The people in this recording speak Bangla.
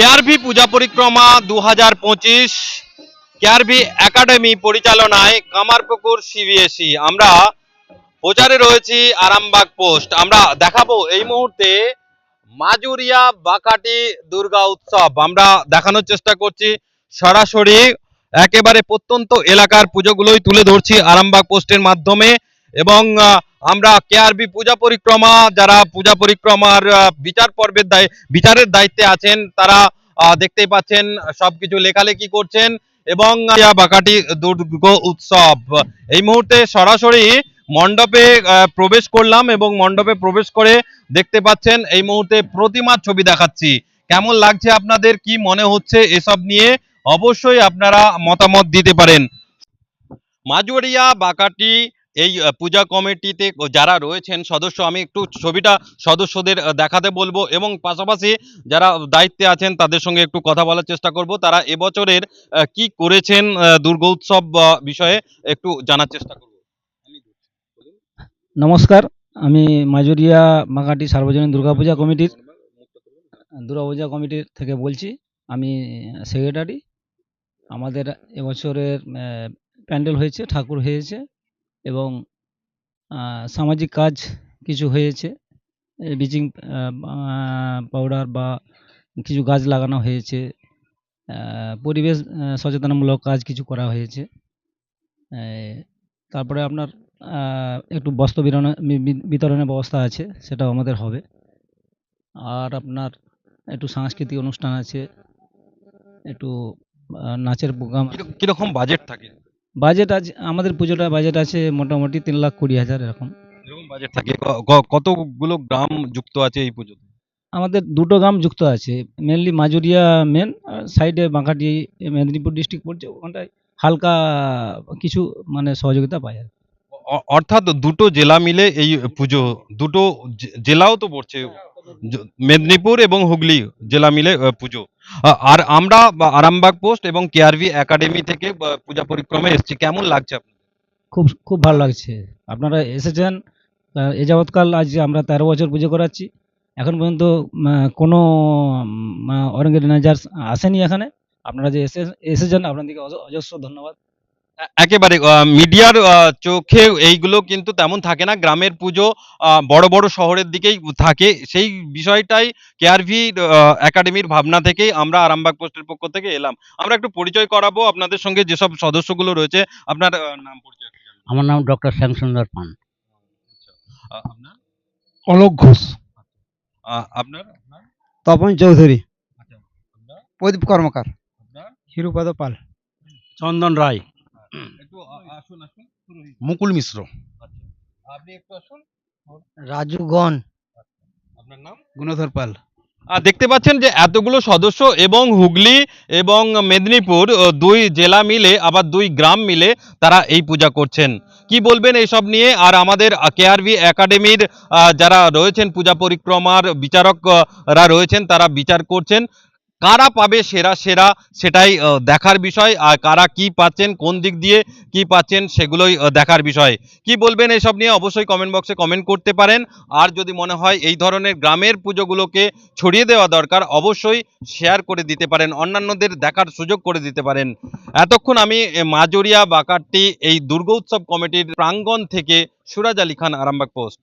কেআরভি পূজা পরিক্রমা দু হাজার পঁচিশ কেআরভি একাডেমি পরিচালনায় কামারপুকুর সিবিএসই আমরা প্রচারে রয়েছি আরামবাগ পোস্ট। আমরা দেখাবো এই মুহূর্তে মাজুরিয়া বাকাটি দুর্গা উৎসব। আমরা দেখানোর চেষ্টা করছি। সরাসরি একেবারে প্রত্যন্ত এলাকার পুজোগুলোই তুলে ধরছি আরামবাগ পোস্টের মাধ্যমে এবং আমরা কে কেআরবি পূজা পরিক্রমা, যারা পূজা পরিক্রমার বিচার পর্বের বিচারের দায়িত্বে আছেন, তারা দেখতেই পাচ্ছেন, সবকিছু লেখালেখি করছেন এবং বাকাটি দুর্গ উৎসব। এই মুহূর্তে সরাসরি মণ্ডপে প্রবেশ করলাম এবং মণ্ডপে প্রবেশ করে দেখতে পাচ্ছেন, এই মুহূর্তে প্রতিমার ছবি দেখাচ্ছি। কেমন লাগছে আপনাদের? কি মনে হচ্ছে এসব নিয়ে? অবশ্যই আপনারা মতামত দিতে পারেন। মাজুরিয়া বাকাটি এই পূজা কমিটিতে যারা রয়েছেন সদস্য আমি একটু ছবিটা সদস্যদের দেখাতে বলব এবং পাশাপাশি যারা দায়িত্বে আছেন তাদের সঙ্গে একটু কথা বলার চেষ্টা করব। তারা এবছরের কি করেছেন আহ, দুর্গোৎসব আহ, বিষয়ে একটু জানার চেষ্টা করব। নমস্কার আমি মাজুরিয়া মাঘাটি সার্বজনীন দুর্গাপূজা কমিটির দুর্গাপূজা কমিটির থেকে বলছি। আমি সেক্রেটারি। আমাদের এবছরের প্যান্ডেল হয়েছে ঠাকুর হয়েছে। এবং সামাজিক কাজ কিছু হয়েছে। ব্লিচিং পাউডার বা কিছু গাছ লাগানো হয়েছে। পরিবেশ সচেতনমূলক কাজ কিছু করা হয়েছে। তারপরে আপনার একটু বস্ত্র বিতরণের বিতরণের ব্যবস্থা আছে, সেটাও আমাদের হবে। আর আপনার একটু সাংস্কৃতিক অনুষ্ঠান আছে, একটু নাচের প্রোগ্রাম কীরকম বাজেট থাকে? বাজেট আছে আমাদের পুজোটা বাজেট আছে মোটামুটি তিন লাখ কুড়ি হাজার এরকম। বাজেট থাকে। কতগুলো গ্রাম যুক্ত আছে এই পুজোতে? আমাদের দুটো গ্রাম যুক্ত আছে মেনলি মাজুরিয়া মেন সাইডে বাঁকাটি মেদিনীপুর ডিস্ট্রিক্ট পড়ছে ওখানটায় হালকা কিছু মানে সহযোগিতা পায় আর অর্থাৎ দুটো জেলা মিলে এই পুজো দুটো জেলাও তো পড়ছে মেদিনীপুর এবং হুগলি জেলা মিলে পুজো। আর আমরা আরামবাগ পোস্ট এবং কেআরভি একাডেমি থেকে পূজা পরিক্রমে এসেছি। কেমন লাগছে খুব খুব ভালো লাগছে। আপনারা এসেছেন এ যাবৎকাল আজ আমরা তেরো বছর পুজো করাচ্ছি। এখন পর্যন্ত কোনো অর্গানাইজার আসেনি এখানে। আপনারা যে এসে, এসেছেন আপনাদেরকে অজস্র ধন্যবাদ। একেবারে মিডিয়ার চোখে এইগুলো কিন্তু তেমন থাকে না। গ্রামের পুজো বড় বড় শহরের দিকেই থাকে। সেই বিষয়টাই কেআরভি একাডেমির ভাবনা থেকেই আমরা আরামবাগ পোস্টের পক্ষ থেকে এলাম। আমরা একটু পরিচয় করাবো আপনাদের সঙ্গে যেসব সদস্যগুলো রয়েছে। আপনার নাম পরিচয় আমার নাম ডক্টর শ্যামসুন্দর পান। আপনার? অলোক ঘোষ। আপনার? তপন চৌধুরী। আচ্ছা প্রদীপ কর্মকার। হিরুপদ পাল। চন্দন রায়। মুকুল মিশ্র। আচ্ছা আপনি একটু আসুন। রাজু গণ আপনার নাম? গুণধর পাল। আর দেখতে পাচ্ছেন যে এতগুলো সদস্য এবং হুগলি এবং মেদিনীপুর দুই জেলা মিলে আবার দুই গ্রাম মিলে তারা এই পূজা করছেন। কি বলবেন এইসব নিয়ে? আর আমাদের কেআরভি একাডেমির যারা রয়েছেন পূজা পরিক্রমার বিচারকরা রয়েছেন তারা বিচার করছেন। কারা পাবে সেরা সেরা সেটাই দেখার বিষয়, আর কারা কি পাচ্ছেন, কোন দিক দিয়ে কি পাচ্ছেন সেগুলোই দেখার বিষয়। কি বলবেন এইসব নিয়ে অবশ্যই কমেন্ট বক্সে কমেন্ট করতে পারেন। আর যদি মনে হয় এই ধরনের গ্রামের পুজোগুলোকে ছড়িয়ে দেওয়া দরকার, অবশ্যই শেয়ার করে দিতে পারেন, অন্যান্যদের দেখার সুযোগ করে দিতে পারেন। এতক্ষণ আমি মাজরিয়া বাকারটি এই দুর্গোৎসব কমিটির প্রাঙ্গণ থেকে সুরাজ আলী খান, আরামবাগ পোস্ট।